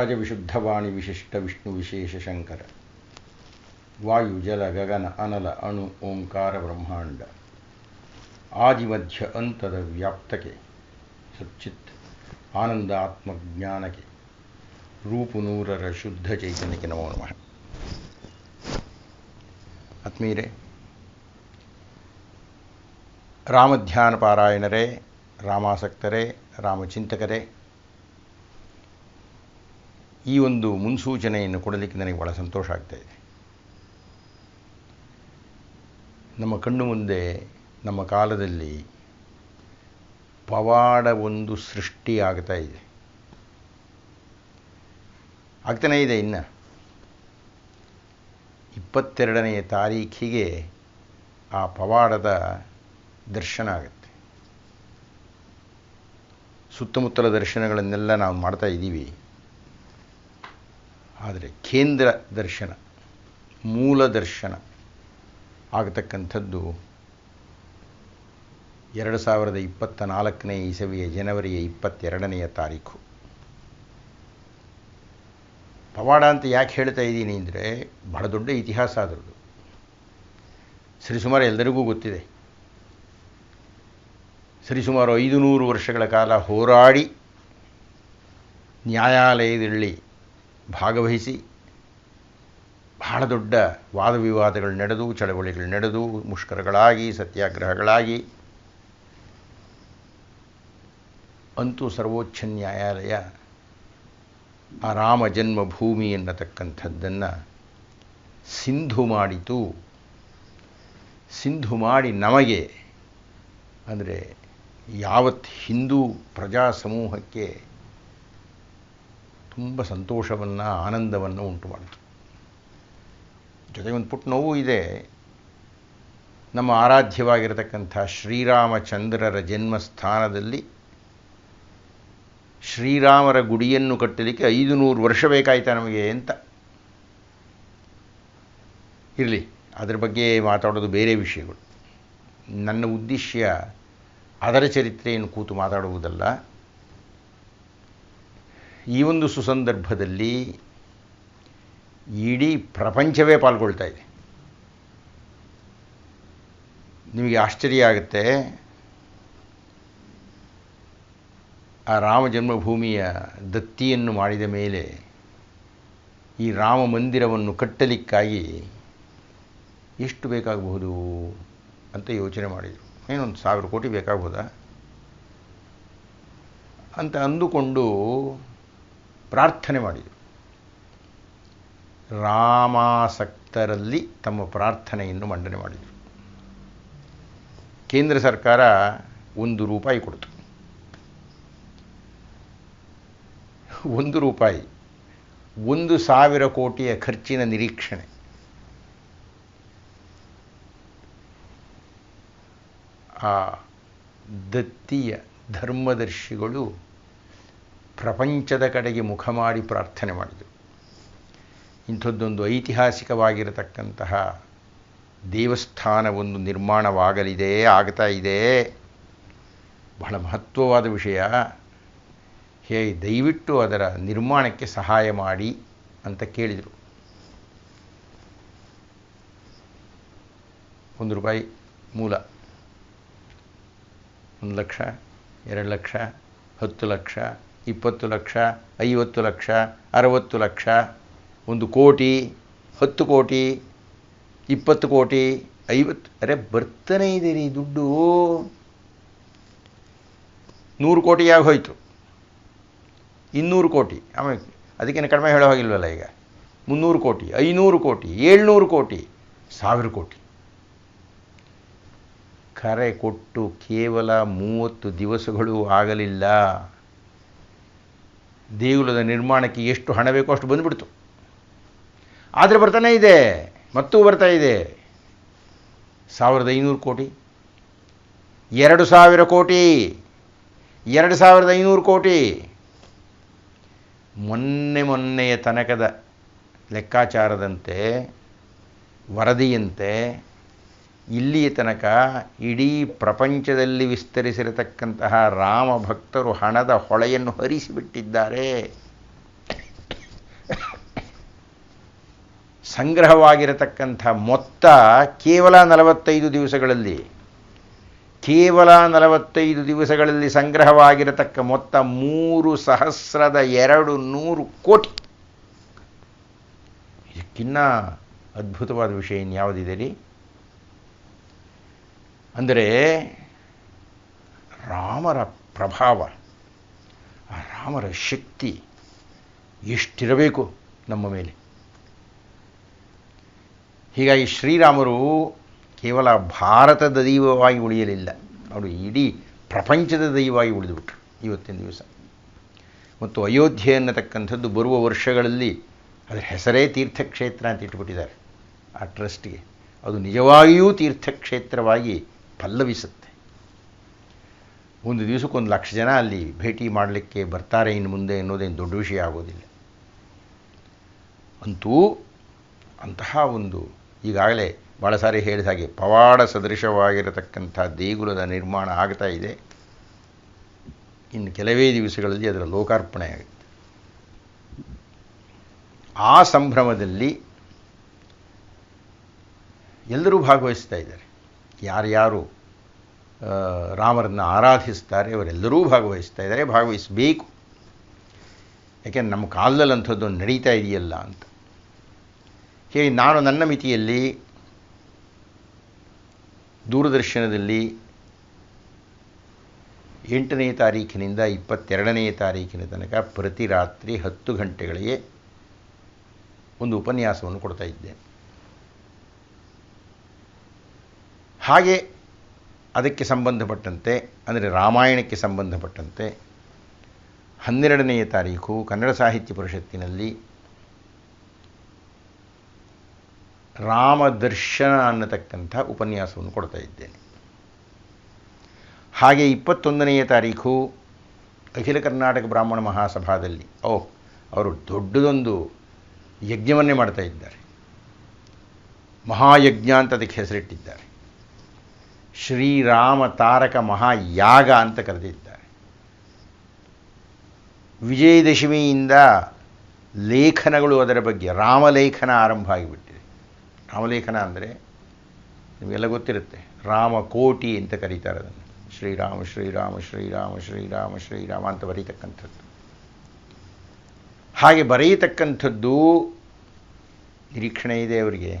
ವಾದಿರಾಜ ವಿಶುದ್ಧವಾಣಿ ವಿಶಿಷ್ಟ ವಿಷ್ಣು ವಿಶೇಷ ಶಂಕರ. ವಾಯು, ಜಲ, ಗಗನ, ಅನಲ, ಅಣು, ಓಂಕಾರ, ಬ್ರಹ್ಮಾಂಡ. ಆದಿಮಧ್ಯ ಅಂತದ ವ್ಯಾಪ್ತಕ್ಕೆ ಸಚ್ಚಿತ್ ಆನಂದ ಆತ್ಮಜ್ಞಾನಕ್ಕೆ ರೂಪು ನೂರರ ಶುದ್ಧ ಚೈತನ್ಯಕ್ಕೆ ನಮೋ ನಮಃ. ಆತ್ಮೀಯರೇ ರಾಮಧ್ಯಾನ ಪಾರಾಯಣರೇ ರಾಮಾಸಕ್ತರೇ, ರಾಮಚಿಂತಕರೇ ಈ ಒಂದು ಮುನ್ಸೂಚನೆಯನ್ನು ಕೊಡಲಿಕ್ಕೆ ನನಗೆ ಭಾಳ ಸಂತೋಷ ಆಗ್ತಾ ಇದೆ. ನಮ್ಮ ಕಣ್ಣು ಮುಂದೆ, ನಮ್ಮ ಕಾಲದಲ್ಲಿ ಪವಾಡ ಒಂದು ಸೃಷ್ಟಿ ಆಗ್ತಾ ಇದೆ. ಆಗ್ತಾನೇ ಇದೆ ಇನ್ನು. ಇಪ್ಪತ್ತೆರಡನೆಯ ತಾರೀಖಿಗೆ ಆ ಪವಾಡದ ದರ್ಶನ ಆಗುತ್ತೆ. ಸುತ್ತಮುತ್ತಲ ದರ್ಶನಗಳನ್ನೆಲ್ಲ ನಾವು ಮಾಡ್ತಾ ಇದ್ದೀವಿ. ಆದರೆ ಕೇಂದ್ರ ದರ್ಶನ, ಮೂಲ ದರ್ಶನ ಆಗತಕ್ಕಂಥದ್ದು ಎರಡು ಸಾವಿರದ ಇಪ್ಪತ್ತ ನಾಲ್ಕನೇ ಇಸವಿಯ ಜನವರಿಯ ಇಪ್ಪತ್ತೆರಡನೆಯ ತಾರೀಕು. ಪವಾಡ ಅಂತ ಯಾಕೆ ಹೇಳ್ತಾ ಇದ್ದೀನಿ ಅಂದರೆ ಬಹಳ ದೊಡ್ಡ ಇತಿಹಾಸ ಅದರದ್ದು. ಸರಿಸುಮಾರು ಎಲ್ಲರಿಗೂ ಗೊತ್ತಿದೆ. ಸರಿಸುಮಾರು ಐದು ನೂರು ವರ್ಷಗಳ ಕಾಲ ಹೋರಾಡಿ ನ್ಯಾಯಾಲಯದಲ್ಲಿ ಭಾಗವಹಿಸಿ ಬಹಳ ದೊಡ್ಡ ವಾದ ವಿವಾದಗಳು ನಡೆದು, ಚಳವಳಿಗಳು ನಡೆದು, ಮುಷ್ಕರಗಳಾಗಿ, ಸತ್ಯಾಗ್ರಹಗಳಾಗಿ, ಅಂತೂ ಸರ್ವೋಚ್ಚ ನ್ಯಾಯಾಲಯ ಆ ರಾಮ ಜನ್ಮಭೂಮಿ ಎನ್ನತಕ್ಕಂಥದ್ದನ್ನು ಸಿಂಧು ಮಾಡಿತು. ಸಿಂಧು ಮಾಡಿ ನಮಗೆ, ಅಂದರೆ ಯಾವತ್ತು ಹಿಂದೂ ಪ್ರಜಾ ಸಮೂಹಕ್ಕೆ ತುಂಬ ಸಂತೋಷವನ್ನು, ಆನಂದವನ್ನು ಉಂಟು ಮಾಡಿತು ಜೊತೆಗೆ ಒಂದು ಪುಟ್ಟ ನೋವು ಇದೆ. ನಮ್ಮ ಆರಾಧ್ಯವಾಗಿರತಕ್ಕಂಥ ಶ್ರೀರಾಮಚಂದ್ರರ ಜನ್ಮಸ್ಥಾನದಲ್ಲಿ ಶ್ರೀರಾಮರ ಗುಡಿಯನ್ನು ಕಟ್ಟಲಿಕ್ಕೆ ಐದು ನೂರು ವರ್ಷ ಬೇಕಾಯ್ತಾ ನಮಗೆ ಅಂತ. ಇರಲಿ, ಅದರ ಬಗ್ಗೆ ಮಾತಾಡೋದು ಬೇರೆ ವಿಷಯಗಳು. ನನ್ನ ಉದ್ದೇಶ ಅದರ ಚರಿತ್ರೆಯನ್ನು ಕೂತು ಮಾತಾಡುವುದಲ್ಲ. ಈ ಒಂದು ಸುಸಂದರ್ಭದಲ್ಲಿ ಇಡೀ ಪ್ರಪಂಚವೇ ಪಾಲ್ಗೊಳ್ತಾ ಇದೆ. ನಿಮಗೆ ಆಶ್ಚರ್ಯ ಆಗುತ್ತೆ, ಆ ರಾಮ ಜನ್ಮಭೂಮಿಯ ದತ್ತಿಯನ್ನು ಮಾಡಿದ ಮೇಲೆ ಈ ರಾಮ ಮಂದಿರವನ್ನು ಕಟ್ಟಲಿಕ್ಕಾಗಿ ಎಷ್ಟು ಬೇಕಾಗಬಹುದು ಅಂತ ಯೋಚನೆ ಮಾಡಿದರು. ಏನೊಂದು ಸಾವಿರ ಕೋಟಿ ಬೇಕಾಗ್ಬೋದಾ ಅಂತ ಅಂದುಕೊಂಡು ಪ್ರಾರ್ಥನೆ ಮಾಡಿದರು ರಾಮಾಸಕ್ತರಲ್ಲಿ ತಮ್ಮ ಪ್ರಾರ್ಥನೆಯನ್ನು ಮಂಡನೆ ಮಾಡಿದರು. ಕೇಂದ್ರ ಸರ್ಕಾರ ಒಂದು ರೂಪಾಯಿ ಕೊಡ್ತು. ಒಂದು ರೂಪಾಯಿ, ಒಂದು ಸಾವಿರ ಕೋಟಿಯ ಖರ್ಚಿನ ನಿರೀಕ್ಷಣೆ. ಆ ದತ್ತಿಯ ಧರ್ಮದರ್ಶಿಗಳು ಪ್ರಪಂಚದ ಕಡೆಗೆ ಮುಖ ಮಾಡಿ ಪ್ರಾರ್ಥನೆ ಮಾಡಿದರು. ಇಂಥದ್ದೊಂದು ಐತಿಹಾಸಿಕವಾಗಿರತಕ್ಕಂತಹ ದೇವಸ್ಥಾನವೊಂದು ನಿರ್ಮಾಣವಾಗಲಿದೆ, ಆಗ್ತಾ ಇದೆ. ಬಹಳ ಮಹತ್ವವಾದ ವಿಷಯ. ಹೇ, ದಯವಿಟ್ಟು ಅದರ ನಿರ್ಮಾಣಕ್ಕೆ ಸಹಾಯ ಮಾಡಿ ಅಂತ ಕೇಳಿದರು. ಒಂದು ರೂಪಾಯಿ ಮೂಲ. ಒಂದು ಲಕ್ಷ, ಎರಡು ಲಕ್ಷ, ಹತ್ತು ಲಕ್ಷ ಇಪ್ಪತ್ತು ಲಕ್ಷ, ಐವತ್ತು ಲಕ್ಷ, ಅರವತ್ತು ಲಕ್ಷ, ಒಂದು ಕೋಟಿ, ಹತ್ತು ಕೋಟಿ, ಇಪ್ಪತ್ತು ಕೋಟಿ, ಐವತ್ತು, ಅರೆ ಬರ್ತಾನೆ ರೀ ದುಡ್ಡು. ನೂರು ಕೋಟಿಯಾಗಿ ಹೋಯಿತು. ಇನ್ನೂರು ಕೋಟಿ. ಆಮೇಲೆ ಅದಕ್ಕೇನು ಕಡಿಮೆ ಹೇಳೋ ಹಾಗಿಲ್ವಲ್ಲ ಈಗ? ಮುನ್ನೂರು ಕೋಟಿ, ಐನೂರು ಕೋಟಿ, ಏಳ್ನೂರು ಕೋಟಿ, ಸಾವಿರ ಕೋಟಿ. ಕರೆ ಕೊಟ್ಟು ಕೇವಲ ಮೂವತ್ತು ದಿವಸಗಳು ಆಗಲಿಲ್ಲ. ದೇಗುಲದ ನಿರ್ಮಾಣಕ್ಕೆ ಎಷ್ಟು ಹಣ ಬೇಕೋ ಅಷ್ಟು ಬಂದುಬಿಡ್ತು. ಆದರೆ ಬರ್ತಾನೆ ಇದೆ, ಮತ್ತೂ ಬರ್ತಾ ಇದೆ. ಸಾವಿರದ ಐನೂರು ಕೋಟಿ, ಎರಡು ಸಾವಿರ ಕೋಟಿ, ಎರಡು ಸಾವಿರದ ಐನೂರು ಕೋಟಿ. ಮೊನ್ನೆ ಮೊನ್ನೆಯ ತನಕದ ಲೆಕ್ಕಾಚಾರದಂತೆ, ವರದಿಯಂತೆ ಇಲ್ಲಿಯ ತನಕ ಇಡೀ ಪ್ರಪಂಚದಲ್ಲಿ ವಿಸ್ತರಿಸಿರತಕ್ಕಂತಹ ರಾಮ ಭಕ್ತರು ಹಣದ ಹೊಳೆಯನ್ನು ಹರಿಸಿಬಿಟ್ಟಿದ್ದಾರೆ. ಸಂಗ್ರಹವಾಗಿರತಕ್ಕಂಥ ಮೊತ್ತ ಕೇವಲ ನಲವತ್ತೈದು ದಿವಸಗಳಲ್ಲಿ, ಕೇವಲ ನಲವತ್ತೈದು ದಿವಸಗಳಲ್ಲಿ ಸಂಗ್ರಹವಾಗಿರತಕ್ಕ ಮೊತ್ತ ಮೂರು ಸಹಸ್ರದ ಎರಡು ನೂರು ಕೋಟಿ. ಇದಕ್ಕಿನ್ನ ಅದ್ಭುತವಾದ ವಿಷಯ ಇನ್ಯಾವುದಿದೆ ರೀ? ಅಂದರೆ ರಾಮರ ಪ್ರಭಾವ, ಆ ರಾಮರ ಶಕ್ತಿ ಎಷ್ಟಿರಬೇಕು ನಮ್ಮ ಮೇಲೆ. ಹೀಗಾಗಿ ಶ್ರೀರಾಮರು ಕೇವಲ ಭಾರತದ ದೈವವಾಗಿ ಉಳಿಯಲಿಲ್ಲ. ಅವರು ಇಡೀ ಪ್ರಪಂಚದ ದೈವವಾಗಿ ಉಳಿದುಬಿಟ್ರು ಇವತ್ತಿನ ದಿವಸ. ಮತ್ತು ಅಯೋಧ್ಯೆ ಅನ್ನತಕ್ಕಂಥದ್ದು ಬರುವ ವರ್ಷಗಳಲ್ಲಿ ಅದರ ಹೆಸರೇ ತೀರ್ಥಕ್ಷೇತ್ರ ಅಂತ ಇಟ್ಬಿಟ್ಟಿದ್ದಾರೆ ಆ ಟ್ರಸ್ಟ್ಗೆ. ಅದು ನಿಜವಾಗಿಯೂ ತೀರ್ಥಕ್ಷೇತ್ರವಾಗಿ ಪಲ್ಲವಿಸುತ್ತೆ. ಒಂದು ದಿವಸಕ್ಕೊಂದು ಲಕ್ಷ ಜನ ಅಲ್ಲಿ ಭೇಟಿ ಮಾಡಲಿಕ್ಕೆ ಬರ್ತಾರೆ ಇನ್ನು ಮುಂದೆ ಅನ್ನೋದೇನು ದೊಡ್ಡ ವಿಷಯ ಆಗೋದಿಲ್ಲ. ಅಂತೂ ಅಂತಹ ಒಂದು ಈಗಾಗಲೇ ಭಾಳ ಸಾರಿ ಹೇಳಿದ ಹಾಗೆ ಪವಾಡ ಸದೃಶವಾಗಿರತಕ್ಕಂಥ ದೇಗುಲದ ನಿರ್ಮಾಣ ಆಗ್ತಾ ಇದೆ. ಇನ್ನು ಕೆಲವೇ ದಿವಸಗಳಲ್ಲಿ ಅದರ ಲೋಕಾರ್ಪಣೆ ಆಗುತ್ತೆ. ಆ ಸಂಭ್ರಮದಲ್ಲಿ ಎಲ್ಲರೂ ಭಾಗವಹಿಸ್ತಾ ಇದ್ದಾರೆ. ಯಾರ್ಯಾರು ರಾಮರನ್ನು ಆರಾಧಿಸ್ತಾರೆ, ಅವರೆಲ್ಲರೂ ಭಾಗವಹಿಸ್ತಾ ಇದ್ದಾರೆ, ಭಾಗವಹಿಸಬೇಕು. ಯಾಕೆಂದ್ರೆ ನಮ್ಮ ಕಾಲದಲ್ಲಿ ಅಂಥದ್ದು ನಡೀತಾ ಇದೆಯಲ್ಲ ಅಂತ. ಹೇಳಿ ನಾನು ನನ್ನ ಮಿತಿಯಲ್ಲಿ, ದೂರದರ್ಶನದಲ್ಲಿ ಎಂಟನೇ ತಾರೀಕಿನಿಂದ ಇಪ್ಪತ್ತೆರಡನೇ ತಾರೀಕಿನ ತನಕ ಪ್ರತಿ ರಾತ್ರಿ ಹತ್ತು ಗಂಟೆಗಳಿಗೆ ಒಂದು ಉಪನ್ಯಾಸವನ್ನು ಕೊಡ್ತಾ ಇದ್ದೇನೆ. ಹಾಗೆ ಅದಕ್ಕೆ ಸಂಬಂಧಪಟ್ಟಂತೆ, ಅಂದರೆ ರಾಮಾಯಣಕ್ಕೆ ಸಂಬಂಧಪಟ್ಟಂತೆ, ಹನ್ನೆರಡನೆಯ ತಾರೀಕು ಕನ್ನಡ ಸಾಹಿತ್ಯ ಪರಿಷತ್ತಿನಲ್ಲಿ ರಾಮದರ್ಶನ ಅನ್ನತಕ್ಕಂಥ ಉಪನ್ಯಾಸವನ್ನು ಕೊಡ್ತಾ ಇದ್ದೇನೆ. ಹಾಗೆ ಇಪ್ಪತ್ತೊಂದನೆಯ ತಾರೀಕು ಅಖಿಲ ಕರ್ನಾಟಕ ಬ್ರಾಹ್ಮಣ ಮಹಾಸಭಾದಲ್ಲಿ, ಓಹ್, ಅವರು ದೊಡ್ಡದೊಂದು ಯಜ್ಞವನ್ನೇ ಮಾಡ್ತಾ ಇದ್ದಾರೆ. ಮಹಾಯಜ್ಞ ಅಂತ ಅದಕ್ಕೆ ಹೆಸರಿಟ್ಟಿದ್ದಾರೆ. ಶ್ರೀರಾಮ ತಾರಕ ಮಹಾಯಾಗ ಅಂತ ಕರೆದಿದ್ದಾರೆ. ವಿಜಯದಶಮಿಯಿಂದ ಲೇಖನಗಳು ಅದರ ಬಗ್ಗೆ, ರಾಮಲೇಖನ ಆರಂಭ ಆಗಿಬಿಟ್ಟಿದೆ. ರಾಮಲೇಖನ ಅಂದರೆ ನಿಮಗೆಲ್ಲ ಗೊತ್ತಿರುತ್ತೆ, ರಾಮಕೋಟಿ ಅಂತ ಕರೀತಾರೆ ಅದನ್ನು. ಶ್ರೀರಾಮ ಶ್ರೀರಾಮ ಶ್ರೀರಾಮ ಶ್ರೀರಾಮ ಶ್ರೀರಾಮ ಅಂತ ಬರೀತಕ್ಕಂಥದ್ದು. ಹಾಗೆ ಬರೆಯತಕ್ಕಂಥದ್ದು ನಿರೀಕ್ಷಣೆ ಇದೆ ಅವರಿಗೆ.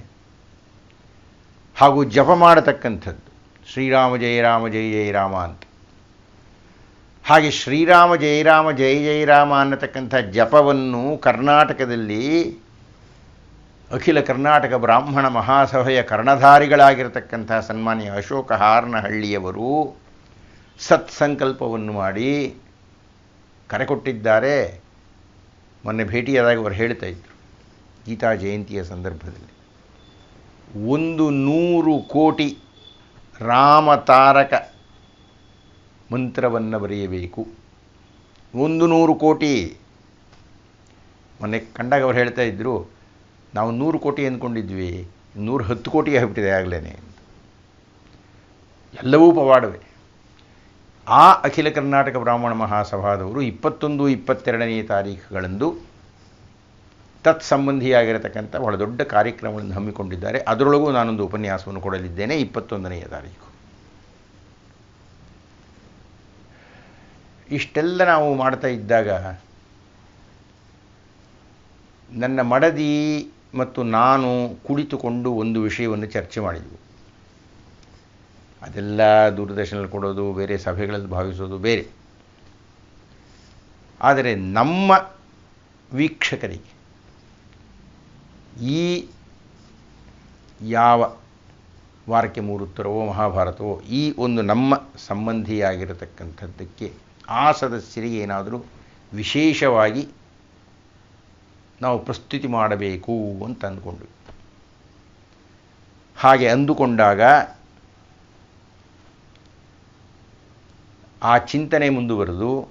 ಹಾಗೂ ಜಪ ಮಾಡತಕ್ಕಂಥದ್ದು. ಶ್ರೀರಾಮ ಜಯ ರಾಮ ಜಯ ಜಯ ರಾಮ ಅಂತ. ಹಾಗೆ ಶ್ರೀರಾಮ ಜಯ ರಾಮ ಜಯ ಜಯ ರಾಮ ಅನ್ನತಕ್ಕಂಥ ಜಪವನ್ನು ಕರ್ನಾಟಕದಲ್ಲಿ ಅಖಿಲ ಕರ್ನಾಟಕ ಬ್ರಾಹ್ಮಣ ಮಹಾಸಭೆಯ ಕರ್ಣಧಾರಿಗಳಾಗಿರತಕ್ಕಂಥ ಸನ್ಮಾನ್ಯ ಅಶೋಕ ಹಾರನಹಳ್ಳಿಯವರು ಸತ್ಸಂಕಲ್ಪವನ್ನು ಮಾಡಿ ಕರೆ ಕೊಟ್ಟಿದ್ದಾರೆ. ಮೊನ್ನೆ ಭೇಟಿಯಾದಾಗ ಅವರು ಹೇಳ್ತಾ ಇದ್ದರು ಗೀತಾ ಜಯಂತಿಯ ಸಂದರ್ಭದಲ್ಲಿ. ಒಂದು ನೂರು ಕೋಟಿ ರಾಮತಾರಕ ಮಂತ್ರವನ್ನು ಬರೆಯಬೇಕು. ಒಂದು ನೂರು ಕೋಟಿ. ಮೊನ್ನೆ ಕಂಡಾಗ ಅವ್ರು ಹೇಳ್ತಾ ಇದ್ದರು ನಾವು ನೂರು ಕೋಟಿ ಅಂದ್ಕೊಂಡಿದ್ವಿ, ನೂರು ಹತ್ತು ಕೋಟಿ ಆಗಿಬಿಟ್ಟಿದೆ ಆಗಲೇ ಎಲ್ಲವೂ ಪವಾಡವೇ. ಆ ಅಖಿಲ ಕರ್ನಾಟಕ ಬ್ರಾಹ್ಮಣ ಮಹಾಸಭಾದವರು ಇಪ್ಪತ್ತೊಂದು, ಇಪ್ಪತ್ತೆರಡನೇ ತಾರೀಖುಗಳಂದು ತತ್ಸಂಬಂಧಿಯಾಗಿರತಕ್ಕಂಥ ಬಹಳ ದೊಡ್ಡ ಕಾರ್ಯಕ್ರಮಗಳನ್ನು ಹಮ್ಮಿಕೊಂಡಿದ್ದಾರೆ. ಅದರೊಳಗೂ ನಾನೊಂದು ಉಪನ್ಯಾಸವನ್ನು ಕೊಡಲಿದ್ದೇನೆ. ಇಪ್ಪತ್ತೊಂದನೆಯ ತಾರೀಕು. ಇಷ್ಟೆಲ್ಲ ನಾವು ಮಾಡ್ತಾ ಇದ್ದಾಗ ನನ್ನ ಮಡದಿ ಮತ್ತು ನಾನು ಕುಳಿತುಕೊಂಡು ಒಂದು ವಿಷಯವನ್ನು ಚರ್ಚೆ ಮಾಡಿದ್ವು. ಅದೆಲ್ಲ ದೂರದರ್ಶನಲ್ಲಿ ಕೊಡೋದು, ಬೇರೆ ಸಭೆಗಳಲ್ಲಿ ಭಾವಿಸೋದು, ಬೇರೆ. ಆದರೆ ನಮ್ಮ ವೀಕ್ಷಕರಿಗೆ ಈ ಯಾವ ವಾರಕ್ಕೆ ಮೂರುತ್ತರವೋ ಮಹಾಭಾರತವೋ, ಈ ಒಂದು ನಮ್ಮ ಸಂಬಂಧಿಯಾಗಿರತಕ್ಕಂಥದ್ದಕ್ಕೆ ಆ ಸದಸ್ಯರಿಗೆ ಏನಾದರೂ ವಿಶೇಷವಾಗಿ ನಾವು ಪ್ರಸ್ತುತಿ ಮಾಡಬೇಕು ಅಂತ ಅಂದ್ಕೊಂಡ್ವಿ. ಹಾಗೆ ಅಂದುಕೊಂಡಾಗ ಆ ಚಿಂತನೆ ಮುಂದುವರೆದು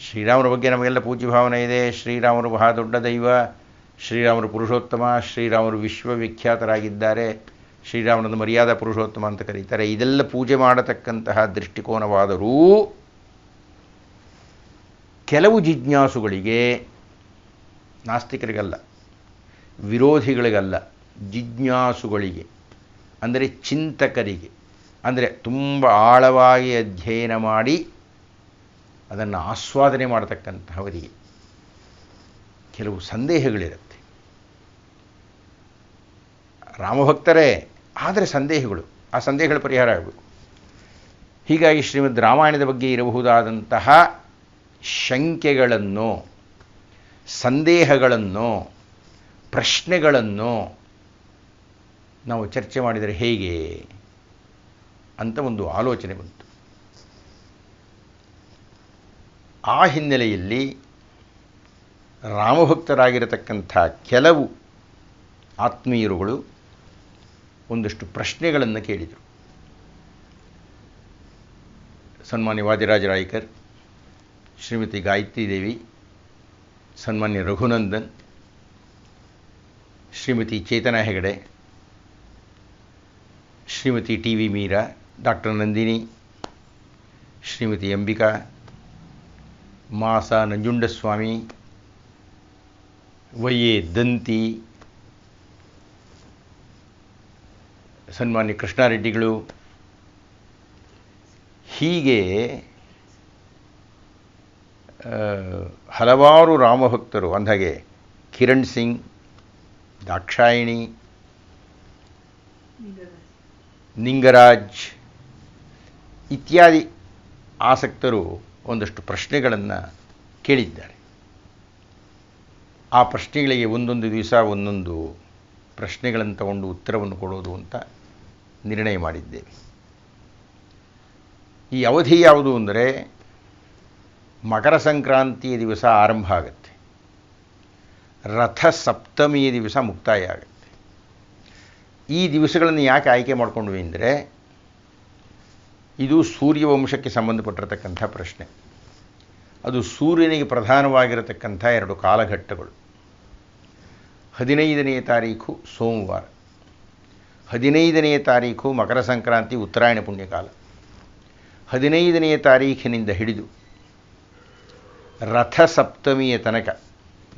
ಶ್ರೀರಾಮರ ಬಗ್ಗೆ ನಮಗೆಲ್ಲ ಪೂಜ್ಯ ಭಾವನೆ ಇದೆ. ಶ್ರೀರಾಮರು ಬಹಳ ದೊಡ್ಡ ದೈವ. ಶ್ರೀರಾಮರು ಪುರುಷೋತ್ತಮ, ಶ್ರೀರಾಮರು ವಿಶ್ವವಿಖ್ಯಾತರಾಗಿದ್ದಾರೆ, ಶ್ರೀರಾಮನನ್ನು ಮರ್ಯಾದಾ ಪುರುಷೋತ್ತಮ ಅಂತ ಕರೀತಾರೆ. ಇದೆಲ್ಲ ಪೂಜೆ ಮಾಡತಕ್ಕಂತಹ ದೃಷ್ಟಿಕೋನವಾದರೂ ಕೆಲವು ಜಿಜ್ಞಾಸುಗಳಿಗೆ, ನಾಸ್ತಿಕರಿಗಲ್ಲ, ವಿರೋಧಿಗಳಿಗಲ್ಲ, ಜಿಜ್ಞಾಸುಗಳಿಗೆ, ಅಂದರೆ ಚಿಂತಕರಿಗೆ, ಅಂದರೆ ತುಂಬ ಆಳವಾಗಿ ಅಧ್ಯಯನ ಮಾಡಿ ಅದನ್ನು ಆಸ್ವಾದನೆ ಮಾಡತಕ್ಕಂತಹವರಿಗೆ ಕೆಲವು ಸಂದೇಹಗಳಿರುತ್ತೆ. ರಾಮಭಕ್ತರೇ, ಆದರೆ ಸಂದೇಹಗಳು. ಆ ಸಂದೇಹಗಳ ಪರಿಹಾರ ಆಗಬೇಕು. ಹೀಗಾಗಿ ಶ್ರೀಮದ್ ರಾಮಾಯಣದ ಬಗ್ಗೆ ಇರಬಹುದಾದಂತಹ ಶಂಕೆಗಳನ್ನು, ಸಂದೇಹಗಳನ್ನು, ಪ್ರಶ್ನೆಗಳನ್ನು ನಾವು ಚರ್ಚೆ ಮಾಡಿದರೆ ಹೇಗೆ ಅಂತ ಒಂದು ಆಲೋಚನೆ ಬಂತು. ಆ ಹಿನ್ನೆಲೆಯಲ್ಲಿ ರಾಮಭಕ್ತರಾಗಿರತಕ್ಕಂಥ ಕೆಲವು ಆತ್ಮೀಯರುಗಳು ಒಂದಷ್ಟು ಪ್ರಶ್ನೆಗಳನ್ನು ಕೇಳಿದರು. ಸನ್ಮಾನ್ಯ ವಾದಿರಾಜ ರಾಯ್ಕರ್, ಶ್ರೀಮತಿ ಗಾಯತ್ರಿ ದೇವಿ, ಸನ್ಮಾನ್ಯ Raghunandan, Shrimati Chetana Hegde, Shrimati T V Meera, doctor Nandini, Shrimati Ambika, ಮಾಸ ನಂಜುಂಡಸ್ವಾಮಿ, ವೈ ಎ ದಂತಿ ಸನ್ಮಾನ್ಯ ಕೃಷ್ಣಾರೆಡ್ಡಿಗಳು, ಹೀಗೆ ಹಲವಾರು ರಾಮಭಕ್ತರು ಅಂದಾಗೆ ಕಿರಣ್ ಸಿಂಗ್, ದಾಕ್ಷಾಯಿಣಿ, ನಿಂಗರಾಜ್ ಇತ್ಯಾದಿ ಆಸಕ್ತರು ಒಂದಷ್ಟು ಪ್ರಶ್ನೆಗಳನ್ನು ಕೇಳಿದ್ದಾರೆ. ಆ ಪ್ರಶ್ನೆಗಳಿಗೆ ಒಂದೊಂದು ದಿವಸ ಒಂದೊಂದು ಪ್ರಶ್ನೆಗಳನ್ನು ತಗೊಂಡು ಉತ್ತರವನ್ನು ಕೊಡೋದು ಅಂತ ನಿರ್ಣಯ ಮಾಡಿದ್ದೆ. ಈ ಅವಧಿ ಯಾವುದು ಅಂದರೆ ಮಕರ ಸಂಕ್ರಾಂತಿಯ ದಿವಸ ಆರಂಭ ಆಗುತ್ತೆ. ರಥ ಸಪ್ತಮಿಯ ದಿವಸ ಮುಕ್ತಾಯ ಆಗುತ್ತೆ. ಈ ದಿವಸಗಳನ್ನು ಯಾಕೆ ಆಯ್ಕೆ ಮಾಡಿಕೊಂಡ್ವಿ ಅಂದರೆ ಇದು ಸೂರ್ಯವಂಶಕ್ಕೆ ಸಂಬಂಧಪಟ್ಟಿರತಕ್ಕಂಥ ಪ್ರಶ್ನೆ. ಅದು ಸೂರ್ಯನಿಗೆ ಪ್ರಧಾನವಾಗಿರತಕ್ಕಂಥ ಎರಡು ಕಾಲಘಟ್ಟಗಳು. ಹದಿನೈದನೆಯ ತಾರೀಖು ಸೋಮವಾರ. ಹದಿನೈದನೆಯ ತಾರೀಖು ಮಕರ ಸಂಕ್ರಾಂತಿ ಉತ್ತರಾಯಣ ಪುಣ್ಯಕಾಲ. ಹದಿನೈದನೆಯ ತಾರೀಖಿನಿಂದ ಹಿಡಿದು ರಥಸಪ್ತಮಿಯ ತನಕ,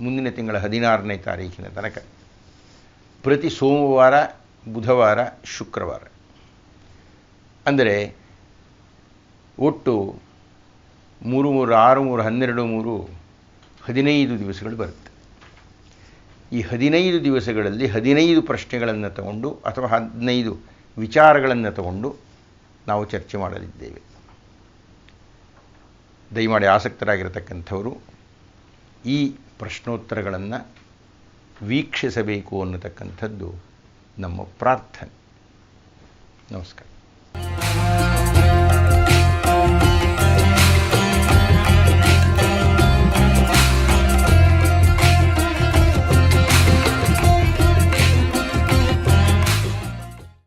ಮುಂದಿನ ತಿಂಗಳ ಹದಿನಾರನೇ ತಾರೀಖಿನ ತನಕ, ಪ್ರತಿ ಸೋಮವಾರ, ಬುಧವಾರ, ಶುಕ್ರವಾರ. ಅಂದರೆ ಒಟ್ಟು ಮೂರು ಮೂರು, ಆರು ಮೂರು, ಹನ್ನೆರಡು ಮೂರು, ಹದಿನೈದು ದಿವಸಗಳು ಬರುತ್ತೆ. ಈ ಹದಿನೈದು ದಿವಸಗಳಲ್ಲಿ ಹದಿನೈದು ಪ್ರಶ್ನೆಗಳನ್ನು ತಗೊಂಡು ಅಥವಾ ಹದಿನೈದು ವಿಚಾರಗಳನ್ನು ತಗೊಂಡು ನಾವು ಚರ್ಚೆ ಮಾಡಲಿದ್ದೇವೆ. ದಯಮಾಡಿ ಆಸಕ್ತರಾಗಿರತಕ್ಕಂಥವರು ಈ ಪ್ರಶ್ನೋತ್ತರಗಳನ್ನು ವೀಕ್ಷಿಸಬೇಕು ಅನ್ನತಕ್ಕಂಥದ್ದು ನಮ್ಮ ಪ್ರಾರ್ಥನೆ. ನಮಸ್ಕಾರ.